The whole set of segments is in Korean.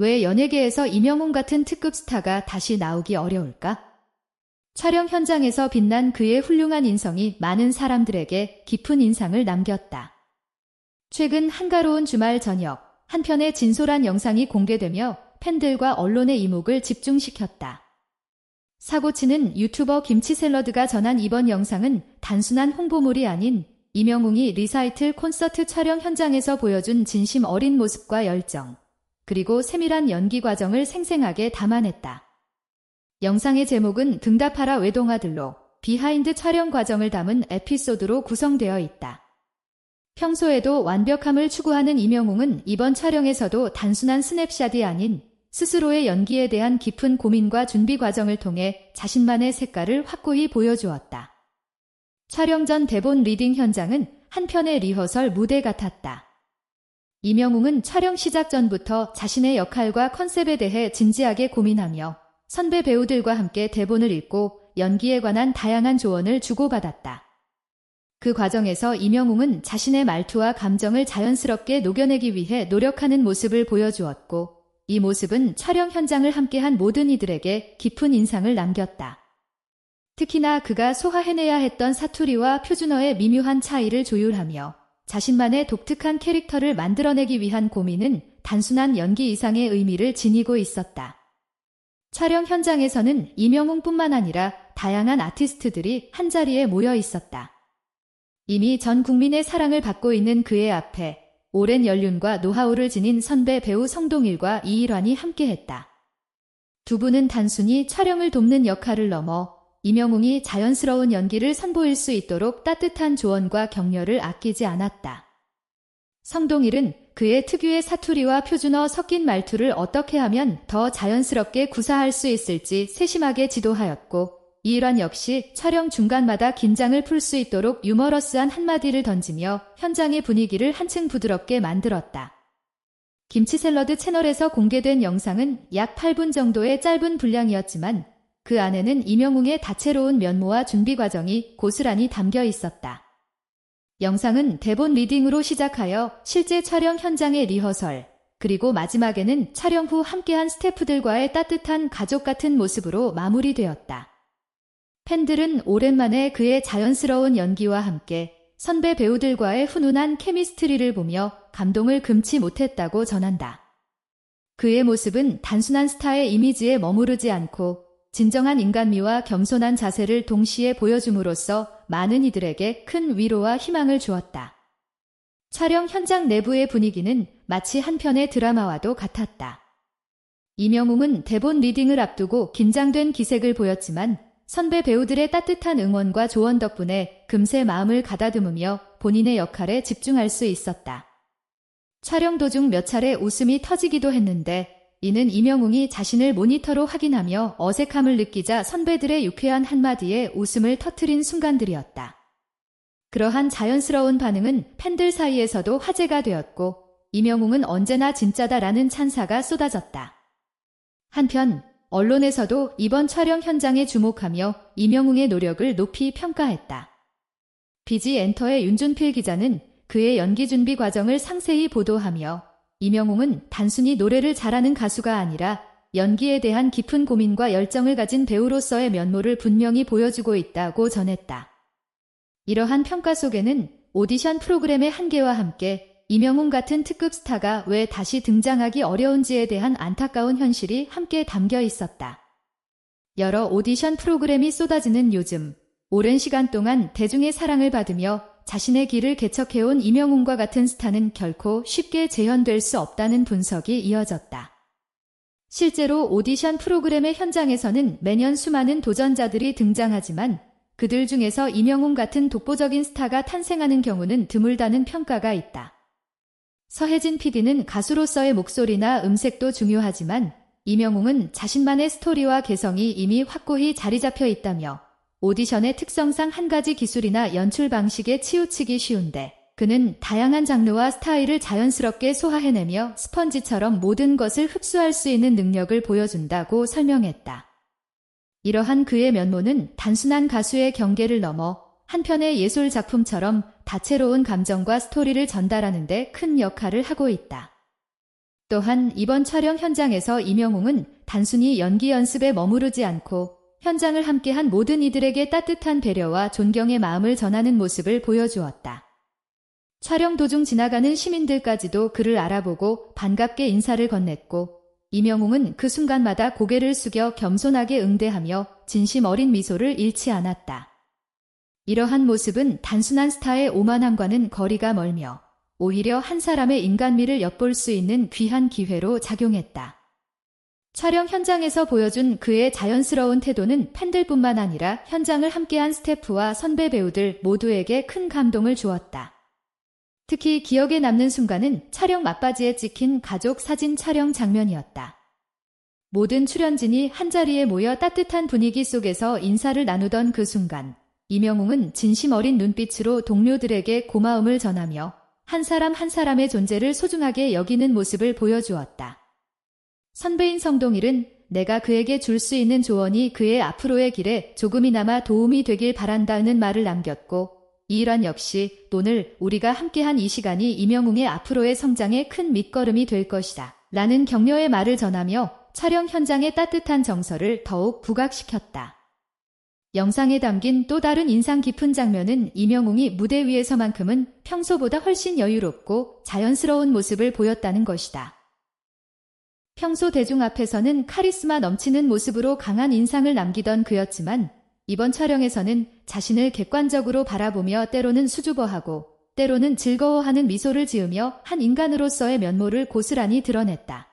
왜 연예계에서 이명웅 같은 특급 스타가 다시 나오기 어려울까? 촬영 현장에서 빛난 그의 훌륭한 인성이 많은 사람들에게 깊은 인상을 남겼다. 최근 한가로운 주말 저녁, 한 편의 진솔한 영상이 공개되며 팬들과 언론의 이목을 집중시켰다. 사고치는 유튜버 김치샐러드가 전한 이번 영상은 단순한 홍보물이 아닌 이명웅이 리사이틀 콘서트 촬영 현장에서 보여준 진심 어린 모습과 열정, 그리고 세밀한 연기 과정을 생생하게 담아냈다. 영상의 제목은 등답하라 외동아들로 비하인드 촬영 과정을 담은 에피소드로 구성되어 있다. 평소에도 완벽함을 추구하는 이명웅은 이번 촬영에서도 단순한 스냅샷이 아닌 스스로의 연기에 대한 깊은 고민과 준비 과정을 통해 자신만의 색깔을 확고히 보여주었다. 촬영 전 대본 리딩 현장은 한편의 리허설 무대 같았다. 이명웅은 촬영 시작 전부터 자신의 역할과 컨셉에 대해 진지하게 고민하며 선배 배우들과 함께 대본을 읽고 연기에 관한 다양한 조언을 주고받았다. 그 과정에서 이명웅은 자신의 말투와 감정을 자연스럽게 녹여내기 위해 노력하는 모습을 보여주었고, 이 모습은 촬영 현장을 함께한 모든 이들에게 깊은 인상을 남겼다. 특히나 그가 소화해내야 했던 사투리와 표준어의 미묘한 차이를 조율하며 자신만의 독특한 캐릭터를 만들어내기 위한 고민은 단순한 연기 이상의 의미를 지니고 있었다. 촬영 현장에서는 이명웅뿐만 아니라 다양한 아티스트들이 한자리에 모여 있었다. 이미 전 국민의 사랑을 받고 있는 그의 앞에 오랜 연륜과 노하우를 지닌 선배 배우 성동일과 이일환이 함께했다. 두 분은 단순히 촬영을 돕는 역할을 넘어 이명웅이 자연스러운 연기를 선보일 수 있도록 따뜻한 조언과 격려를 아끼지 않았다. 성동일은 그의 특유의 사투리와 표준어 섞인 말투를 어떻게 하면 더 자연스럽게 구사할 수 있을지 세심하게 지도하였고, 이일환 역시 촬영 중간마다 긴장을 풀 수 있도록 유머러스한 한마디를 던지며 현장의 분위기를 한층 부드럽게 만들었다. 김치 샐러드 채널에서 공개된 영상은 약 8분 정도의 짧은 분량이었지만 그 안에는 이명웅의 다채로운 면모와 준비 과정이 고스란히 담겨 있었다. 영상은 대본 리딩으로 시작하여 실제 촬영 현장의 리허설, 그리고 마지막에는 촬영 후 함께한 스태프들과의 따뜻한 가족 같은 모습으로 마무리되었다. 팬들은 오랜만에 그의 자연스러운 연기와 함께 선배 배우들과의 훈훈한 케미스트리를 보며 감동을 금치 못했다고 전한다. 그의 모습은 단순한 스타의 이미지에 머무르지 않고 진정한 인간미와 겸손한 자세를 동시에 보여줌으로써 많은 이들에게 큰 위로와 희망을 주었다. 촬영 현장 내부의 분위기는 마치 한 편의 드라마와도 같았다. 이명웅은 대본 리딩을 앞두고 긴장된 기색을 보였지만 선배 배우들의 따뜻한 응원과 조언 덕분에 금세 마음을 가다듬으며 본인의 역할에 집중할 수 있었다. 촬영 도중 몇 차례 웃음이 터지기도 했는데 이는 이명웅이 자신을 모니터로 확인하며 어색함을 느끼자 선배들의 유쾌한 한마디에 웃음을 터트린 순간들이었다. 그러한 자연스러운 반응은 팬들 사이에서도 화제가 되었고 이명웅은 언제나 진짜다라는 찬사가 쏟아졌다. 한편 언론에서도 이번 촬영 현장에 주목하며 이명웅의 노력을 높이 평가했다. 비지 엔터의 윤준필 기자는 그의 연기 준비 과정을 상세히 보도하며 이명웅은 단순히 노래를 잘하는 가수가 아니라 연기에 대한 깊은 고민과 열정을 가진 배우로서의 면모를 분명히 보여주고 있다고 전했다. 이러한 평가 속에는 오디션 프로그램의 한계와 함께 이명웅 같은 특급 스타가 왜 다시 등장하기 어려운지에 대한 안타까운 현실이 함께 담겨 있었다. 여러 오디션 프로그램이 쏟아지는 요즘, 오랜 시간 동안 대중의 사랑을 받으며 자신의 길을 개척해온 이명웅과 같은 스타는 결코 쉽게 재현될 수 없다는 분석이 이어졌다. 실제로 오디션 프로그램의 현장에서는 매년 수많은 도전자들이 등장하지만 그들 중에서 이명웅 같은 독보적인 스타가 탄생하는 경우는 드물다는 평가가 있다. 서혜진 PD는 가수로서의 목소리나 음색도 중요하지만 이명웅은 자신만의 스토리와 개성이 이미 확고히 자리 잡혀 있다며 오디션의 특성상 한 가지 기술이나 연출 방식에 치우치기 쉬운데 그는 다양한 장르와 스타일을 자연스럽게 소화해내며 스펀지처럼 모든 것을 흡수할 수 있는 능력을 보여준다고 설명했다. 이러한 그의 면모는 단순한 가수의 경계를 넘어 한편의 예술 작품처럼 다채로운 감정과 스토리를 전달하는 데 큰 역할을 하고 있다. 또한 이번 촬영 현장에서 이명웅은 단순히 연기 연습에 머무르지 않고 현장을 함께한 모든 이들에게 따뜻한 배려와 존경의 마음을 전하는 모습을 보여주었다. 촬영 도중 지나가는 시민들까지도 그를 알아보고 반갑게 인사를 건넸고 이명웅은 그 순간마다 고개를 숙여 겸손하게 응대하며 진심 어린 미소를 잃지 않았다. 이러한 모습은 단순한 스타의 오만함과는 거리가 멀며 오히려 한 사람의 인간미를 엿볼 수 있는 귀한 기회로 작용했다. 촬영 현장에서 보여준 그의 자연스러운 태도는 팬들뿐만 아니라 현장을 함께한 스태프와 선배 배우들 모두에게 큰 감동을 주었다. 특히 기억에 남는 순간은 촬영 막바지에 찍힌 가족 사진 촬영 장면이었다. 모든 출연진이 한자리에 모여 따뜻한 분위기 속에서 인사를 나누던 그 순간, 이명웅은 진심 어린 눈빛으로 동료들에게 고마움을 전하며 한 사람 한 사람의 존재를 소중하게 여기는 모습을 보여주었다. 선배인 성동일은 내가 그에게 줄 수 있는 조언이 그의 앞으로의 길에 조금이나마 도움이 되길 바란다는 말을 남겼고 이 일환 역시 오늘 우리가 함께한 이 시간이 이명웅의 앞으로의 성장에 큰 밑거름이 될 것이다. 라는 격려의 말을 전하며 촬영 현장의 따뜻한 정서를 더욱 부각시켰다. 영상에 담긴 또 다른 인상 깊은 장면은 이명웅이 무대 위에서만큼은 평소보다 훨씬 여유롭고 자연스러운 모습을 보였다는 것이다. 평소 대중 앞에서는 카리스마 넘치는 모습으로 강한 인상을 남기던 그였지만 이번 촬영에서는 자신을 객관적으로 바라보며 때로는 수줍어하고 때로는 즐거워하는 미소를 지으며 한 인간으로서의 면모를 고스란히 드러냈다.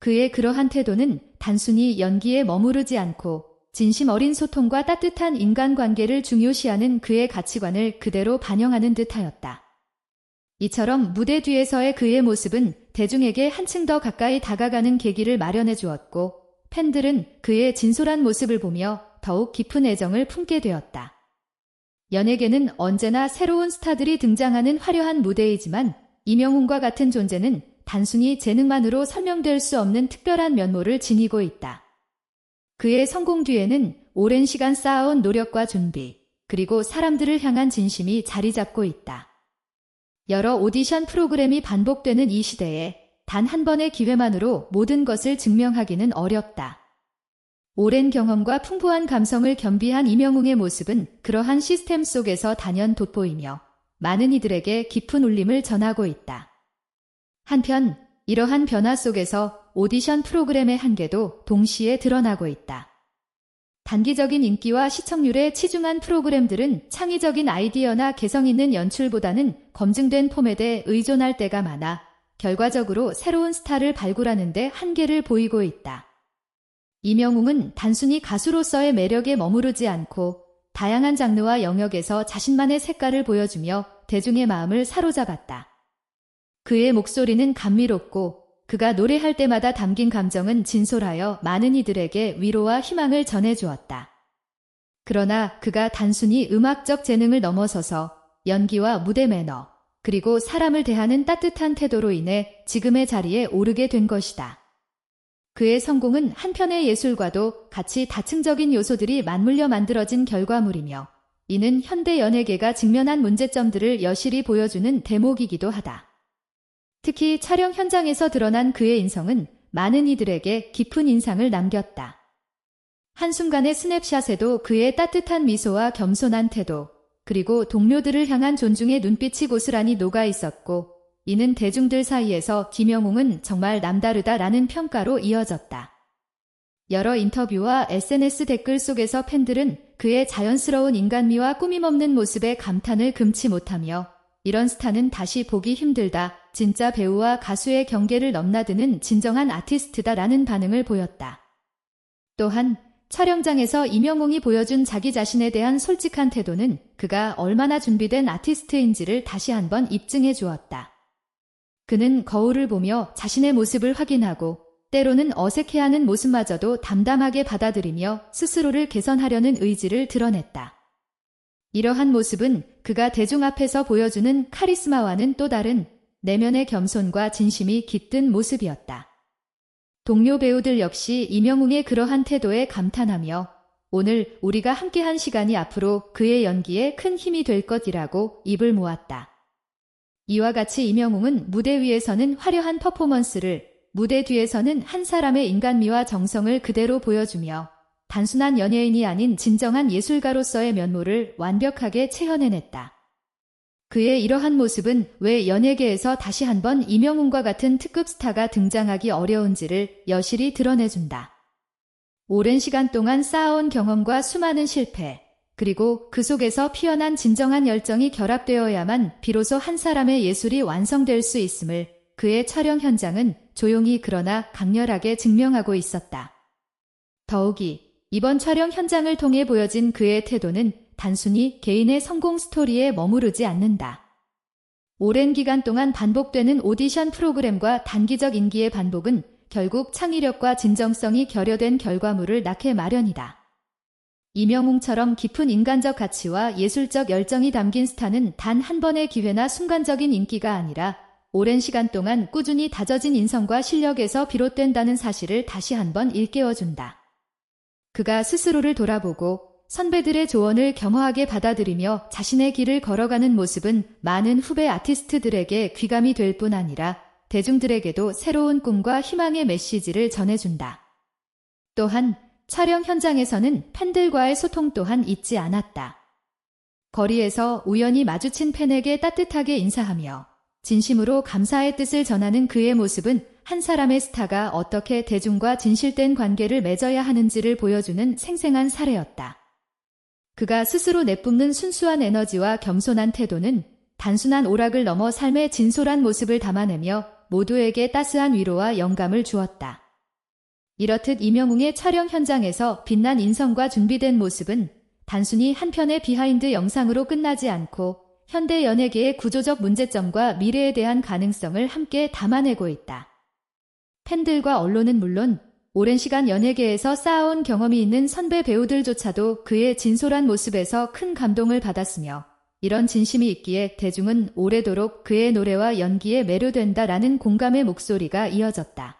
그의 그러한 태도는 단순히 연기에 머무르지 않고 진심 어린 소통과 따뜻한 인간관계를 중요시하는 그의 가치관을 그대로 반영하는 듯하였다. 이처럼 무대 뒤에서의 그의 모습은 대중에게 한층 더 가까이 다가가는 계기를 마련해 주었고 팬들은 그의 진솔한 모습을 보며 더욱 깊은 애정을 품게 되었다. 연예계는 언제나 새로운 스타들이 등장하는 화려한 무대이지만 이명훈과 같은 존재는 단순히 재능만으로 설명될 수 없는 특별한 면모를 지니고 있다. 그의 성공 뒤에는 오랜 시간 쌓아온 노력과 준비, 그리고 사람들을 향한 진심이 자리 잡고 있다. 여러 오디션 프로그램이 반복되는 이 시대에 단 한 번의 기회만으로 모든 것을 증명하기는 어렵다. 오랜 경험과 풍부한 감성을 겸비한 이명웅의 모습은 그러한 시스템 속에서 단연 돋보이며 많은 이들에게 깊은 울림을 전하고 있다. 한편 이러한 변화 속에서 오디션 프로그램의 한계도 동시에 드러나고 있다. 단기적인 인기와 시청률에 치중한 프로그램들은 창의적인 아이디어나 개성 있는 연출보다는 검증된 포맷에 의존할 때가 많아 결과적으로 새로운 스타를 발굴하는데 한계를 보이고 있다. 이명웅은 단순히 가수로서의 매력에 머무르지 않고 다양한 장르와 영역에서 자신만의 색깔을 보여주며 대중의 마음을 사로잡았다. 그의 목소리는 감미롭고 그가 노래할 때마다 담긴 감정은 진솔하여 많은 이들에게 위로와 희망을 전해주었다. 그러나 그가 단순히 음악적 재능을 넘어서서 연기와 무대 매너, 그리고 사람을 대하는 따뜻한 태도로 인해 지금의 자리에 오르게 된 것이다. 그의 성공은 한편의 예술과도 같이 다층적인 요소들이 맞물려 만들어진 결과물이며 이는 현대 연예계가 직면한 문제점들을 여실히 보여주는 대목이기도 하다. 특히 촬영 현장에서 드러난 그의 인성은 많은 이들에게 깊은 인상을 남겼다. 한순간의 스냅샷에도 그의 따뜻한 미소와 겸손한 태도, 그리고 동료들을 향한 존중의 눈빛이 고스란히 녹아 있었고, 이는 대중들 사이에서 김영웅은 정말 남다르다라는 평가로 이어졌다. 여러 인터뷰와 SNS 댓글 속에서 팬들은 그의 자연스러운 인간미와 꾸밈없는 모습에 감탄을 금치 못하며 이런 스타는 다시 보기 힘들다. 진짜 배우와 가수의 경계를 넘나드는 진정한 아티스트다라는 반응을 보였다. 또한 촬영장에서 이명웅이 보여준 자기 자신에 대한 솔직한 태도는 그가 얼마나 준비된 아티스트인지를 다시 한번 입증해 주었다. 그는 거울을 보며 자신의 모습을 확인하고 때로는 어색해하는 모습마저도 담담하게 받아들이며 스스로를 개선하려는 의지를 드러냈다. 이러한 모습은 그가 대중 앞에서 보여주는 카리스마와는 또 다른 내면의 겸손과 진심이 깃든 모습이었다. 동료 배우들 역시 이명웅의 그러한 태도에 감탄하며 오늘 우리가 함께한 시간이 앞으로 그의 연기에 큰 힘이 될 것이라고 입을 모았다. 이와 같이 이명웅은 무대 위에서는 화려한 퍼포먼스를, 무대 뒤에서는 한 사람의 인간미와 정성을 그대로 보여주며 단순한 연예인이 아닌 진정한 예술가로서의 면모를 완벽하게 체현해냈다. 그의 이러한 모습은 왜 연예계에서 다시 한번 이명웅과 같은 특급 스타가 등장하기 어려운지를 여실히 드러내준다. 오랜 시간 동안 쌓아온 경험과 수많은 실패, 그리고 그 속에서 피어난 진정한 열정이 결합되어야만 비로소 한 사람의 예술이 완성될 수 있음을 그의 촬영 현장은 조용히 그러나 강렬하게 증명하고 있었다. 더욱이 이번 촬영 현장을 통해 보여진 그의 태도는 단순히 개인의 성공 스토리에 머무르지 않는다. 오랜 기간 동안 반복되는 오디션 프로그램과 단기적 인기의 반복은 결국 창의력과 진정성이 결여된 결과물을 낳게 마련이다. 이명웅처럼 깊은 인간적 가치와 예술적 열정이 담긴 스타는 단 한 번의 기회나 순간적인 인기가 아니라 오랜 시간 동안 꾸준히 다져진 인성과 실력에서 비롯된다는 사실을 다시 한번 일깨워준다. 그가 스스로를 돌아보고 선배들의 조언을 겸허하게 받아들이며 자신의 길을 걸어가는 모습은 많은 후배 아티스트들에게 귀감이 될 뿐 아니라 대중들에게도 새로운 꿈과 희망의 메시지를 전해준다. 또한 촬영 현장에서는 팬들과의 소통 또한 잊지 않았다. 거리에서 우연히 마주친 팬에게 따뜻하게 인사하며 진심으로 감사의 뜻을 전하는 그의 모습은 한 사람의 스타가 어떻게 대중과 진실된 관계를 맺어야 하는지를 보여주는 생생한 사례였다. 그가 스스로 내뿜는 순수한 에너지와 겸손한 태도는 단순한 오락을 넘어 삶의 진솔한 모습을 담아내며 모두에게 따스한 위로와 영감을 주었다. 이렇듯 이명웅의 촬영 현장에서 빛난 인성과 준비된 모습은 단순히 한 편의 비하인드 영상으로 끝나지 않고 현대 연예계의 구조적 문제점과 미래에 대한 가능성을 함께 담아내고 있다. 팬들과 언론은 물론 오랜 시간 연예계에서 쌓아온 경험이 있는 선배 배우들조차도 그의 진솔한 모습에서 큰 감동을 받았으며 이런 진심이 있기에 대중은 오래도록 그의 노래와 연기에 매료된다라는 공감의 목소리가 이어졌다.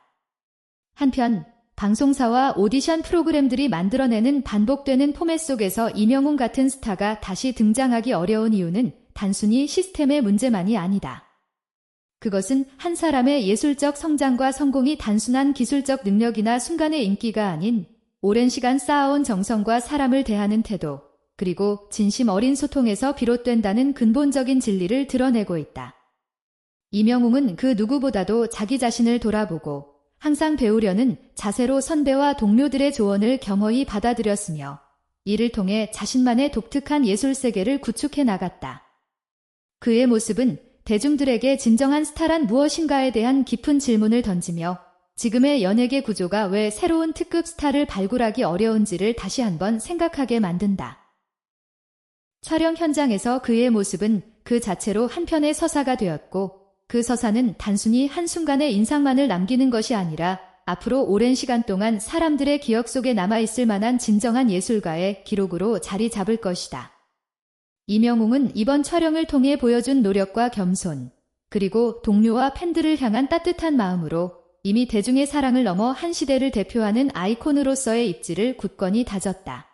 한편 방송사와 오디션 프로그램들이 만들어내는 반복되는 포맷 속에서 이명웅 같은 스타가 다시 등장하기 어려운 이유는 단순히 시스템의 문제만이 아니다. 그것은 한 사람의 예술적 성장과 성공이 단순한 기술적 능력이나 순간의 인기가 아닌 오랜 시간 쌓아온 정성과 사람을 대하는 태도, 그리고 진심 어린 소통에서 비롯된다는 근본적인 진리를 드러내고 있다. 이명웅은 그 누구보다도 자기 자신을 돌아보고 항상 배우려는 자세로 선배와 동료들의 조언을 겸허히 받아들였으며 이를 통해 자신만의 독특한 예술 세계를 구축해 나갔다. 그의 모습은 대중들에게 진정한 스타란 무엇인가에 대한 깊은 질문을 던지며 지금의 연예계 구조가 왜 새로운 특급 스타를 발굴하기 어려운지를 다시 한번 생각하게 만든다. 촬영 현장에서 그의 모습은 그 자체로 한편의 서사가 되었고 그 서사는 단순히 한순간의 인상만을 남기는 것이 아니라 앞으로 오랜 시간 동안 사람들의 기억 속에 남아있을 만한 진정한 예술가의 기록으로 자리 잡을 것이다. 이명웅은 이번 촬영을 통해 보여준 노력과 겸손, 그리고 동료와 팬들을 향한 따뜻한 마음으로 이미 대중의 사랑을 넘어 한 시대를 대표하는 아이콘으로서의 입지를 굳건히 다졌다.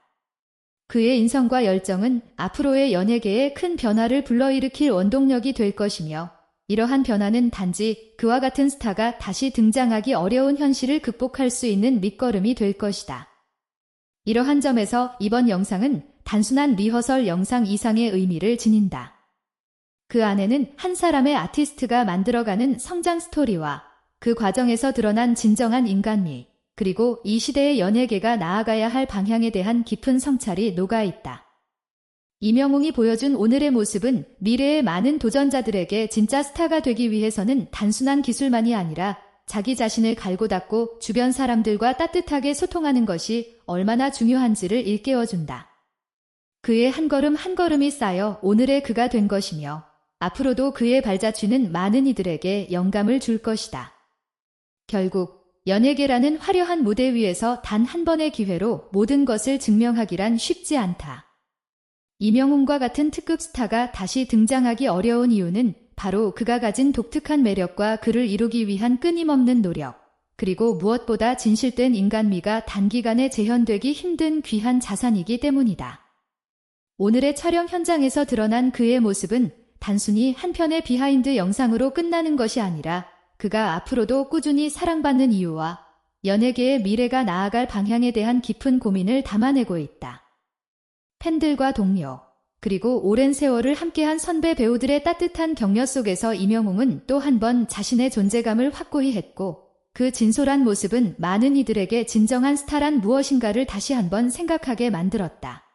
그의 인성과 열정은 앞으로의 연예계에 큰 변화를 불러일으킬 원동력이 될 것이며 이러한 변화는 단지 그와 같은 스타가 다시 등장하기 어려운 현실을 극복할 수 있는 밑거름이 될 것이다. 이러한 점에서 이번 영상은 단순한 리허설 영상 이상의 의미를 지닌다. 그 안에는 한 사람의 아티스트가 만들어가는 성장 스토리와 그 과정에서 드러난 진정한 인간미, 그리고 이 시대의 연예계가 나아가야 할 방향에 대한 깊은 성찰이 녹아 있다. 이명웅이 보여준 오늘의 모습은 미래의 많은 도전자들에게 진짜 스타가 되기 위해서는 단순한 기술만이 아니라 자기 자신을 갈고 닦고 주변 사람들과 따뜻하게 소통하는 것이 얼마나 중요한지를 일깨워준다. 그의 한 걸음 한 걸음이 쌓여 오늘의 그가 된 것이며 앞으로도 그의 발자취는 많은 이들에게 영감을 줄 것이다. 결국 연예계라는 화려한 무대 위에서 단 한 번의 기회로 모든 것을 증명하기란 쉽지 않다. 이명웅과 같은 특급 스타가 다시 등장하기 어려운 이유는 바로 그가 가진 독특한 매력과 그를 이루기 위한 끊임없는 노력, 그리고 무엇보다 진실된 인간미가 단기간에 재현되기 힘든 귀한 자산이기 때문이다. 오늘의 촬영 현장에서 드러난 그의 모습은 단순히 한 편의 비하인드 영상으로 끝나는 것이 아니라 그가 앞으로도 꾸준히 사랑받는 이유와 연예계의 미래가 나아갈 방향에 대한 깊은 고민을 담아내고 있다. 팬들과 동료, 그리고 오랜 세월을 함께한 선배 배우들의 따뜻한 격려 속에서 이명웅은 또 한 번 자신의 존재감을 확고히 했고 그 진솔한 모습은 많은 이들에게 진정한 스타란 무엇인가를 다시 한번 생각하게 만들었다.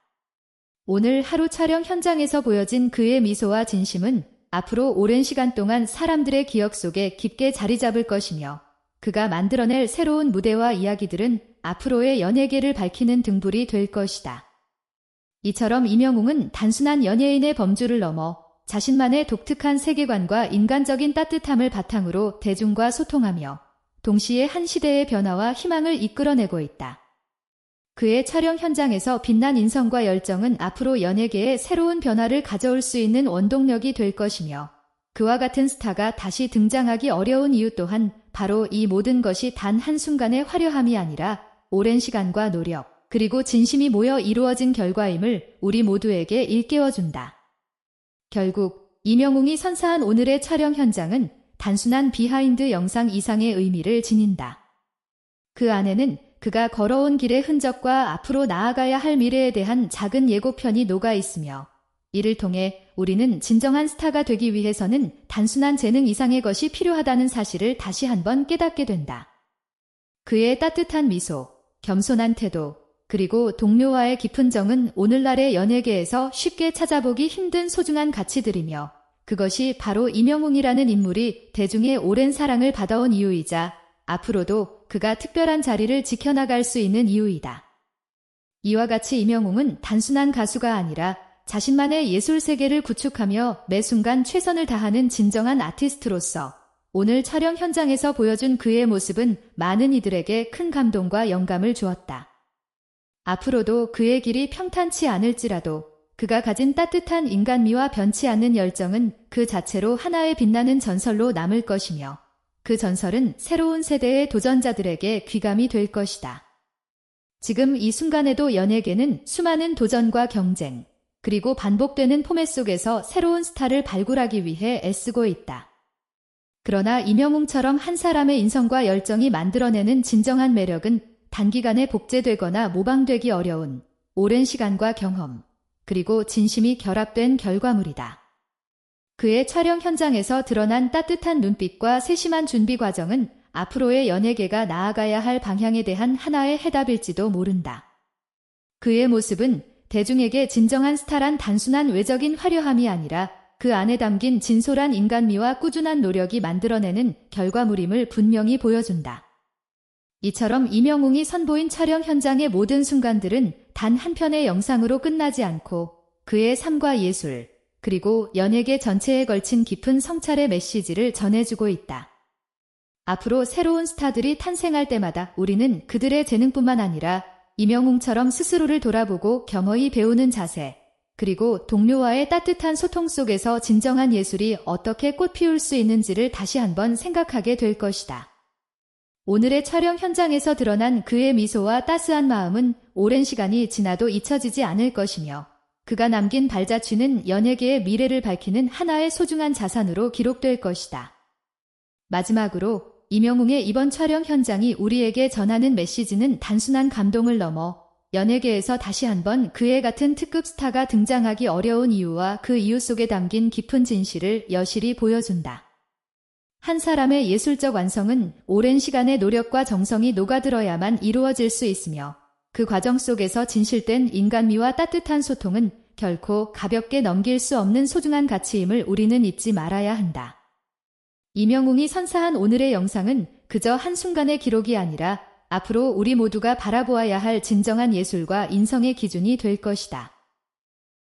오늘 하루 촬영 현장에서 보여진 그의 미소와 진심은 앞으로 오랜 시간 동안 사람들의 기억 속에 깊게 자리 잡을 것이며 그가 만들어낼 새로운 무대와 이야기들은 앞으로의 연예계를 밝히는 등불이 될 것이다. 이처럼 이명웅은 단순한 연예인의 범주를 넘어 자신만의 독특한 세계관과 인간적인 따뜻함을 바탕으로 대중과 소통하며 동시에 한 시대의 변화와 희망을 이끌어내고 있다. 그의 촬영 현장에서 빛난 인성과 열정은 앞으로 연예계에 새로운 변화를 가져올 수 있는 원동력이 될 것이며 그와 같은 스타가 다시 등장하기 어려운 이유 또한 바로 이 모든 것이 단 한순간의 화려함이 아니라 오랜 시간과 노력, 그리고 진심이 모여 이루어진 결과임을 우리 모두에게 일깨워준다. 결국 이명웅이 선사한 오늘의 촬영 현장은 단순한 비하인드 영상 이상의 의미를 지닌다. 그 안에는 그가 걸어온 길의 흔적과 앞으로 나아가야 할 미래에 대한 작은 예고편이 녹아 있으며 이를 통해 우리는 진정한 스타가 되기 위해서는 단순한 재능 이상의 것이 필요하다는 사실을 다시 한번 깨닫게 된다. 그의 따뜻한 미소, 겸손한 태도, 그리고 동료와의 깊은 정은 오늘날의 연예계에서 쉽게 찾아보기 힘든 소중한 가치들이며 그것이 바로 이명웅이라는 인물이 대중의 오랜 사랑을 받아온 이유이자 앞으로도 그가 특별한 자리를 지켜나갈 수 있는 이유이다. 이와 같이 이명웅은 단순한 가수가 아니라 자신만의 예술 세계를 구축하며 매 순간 최선을 다하는 진정한 아티스트로서 오늘 촬영 현장에서 보여준 그의 모습은 많은 이들에게 큰 감동과 영감을 주었다. 앞으로도 그의 길이 평탄치 않을지라도 그가 가진 따뜻한 인간미와 변치 않는 열정은 그 자체로 하나의 빛나는 전설로 남을 것이며 그 전설은 새로운 세대의 도전자들에게 귀감이 될 것이다. 지금 이 순간에도 연예계는 수많은 도전과 경쟁, 그리고 반복되는 포맷 속에서 새로운 스타를 발굴하기 위해 애쓰고 있다. 그러나 이명웅처럼 한 사람의 인성과 열정이 만들어내는 진정한 매력은 단기간에 복제되거나 모방되기 어려운 오랜 시간과 경험, 그리고 진심이 결합된 결과물이다. 그의 촬영 현장에서 드러난 따뜻한 눈빛과 세심한 준비 과정은 앞으로의 연예계가 나아가야 할 방향에 대한 하나의 해답일지도 모른다. 그의 모습은 대중에게 진정한 스타란 단순한 외적인 화려함이 아니라 그 안에 담긴 진솔한 인간미와 꾸준한 노력이 만들어내는 결과물임을 분명히 보여준다. 이처럼 이명웅이 선보인 촬영 현장의 모든 순간들은 단 한 편의 영상으로 끝나지 않고 그의 삶과 예술, 그리고 연예계 전체에 걸친 깊은 성찰의 메시지를 전해주고 있다. 앞으로 새로운 스타들이 탄생할 때마다 우리는 그들의 재능뿐만 아니라 이명웅처럼 스스로를 돌아보고 겸허히 배우는 자세, 그리고 동료와의 따뜻한 소통 속에서 진정한 예술이 어떻게 꽃 피울 수 있는지를 다시 한번 생각하게 될 것이다. 오늘의 촬영 현장에서 드러난 그의 미소와 따스한 마음은 오랜 시간이 지나도 잊혀지지 않을 것이며 그가 남긴 발자취는 연예계의 미래를 밝히는 하나의 소중한 자산으로 기록될 것이다. 마지막으로 이명웅의 이번 촬영 현장이 우리에게 전하는 메시지는 단순한 감동을 넘어 연예계에서 다시 한번 그의 같은 특급 스타가 등장하기 어려운 이유와 그 이유 속에 담긴 깊은 진실을 여실히 보여준다. 한 사람의 예술적 완성은 오랜 시간의 노력과 정성이 녹아들어야만 이루어질 수 있으며 그 과정 속에서 진실된 인간미와 따뜻한 소통은 결코 가볍게 넘길 수 없는 소중한 가치임을 우리는 잊지 말아야 한다. 이명웅이 선사한 오늘의 영상은 그저 한순간의 기록이 아니라 앞으로 우리 모두가 바라보아야 할 진정한 예술과 인성의 기준이 될 것이다.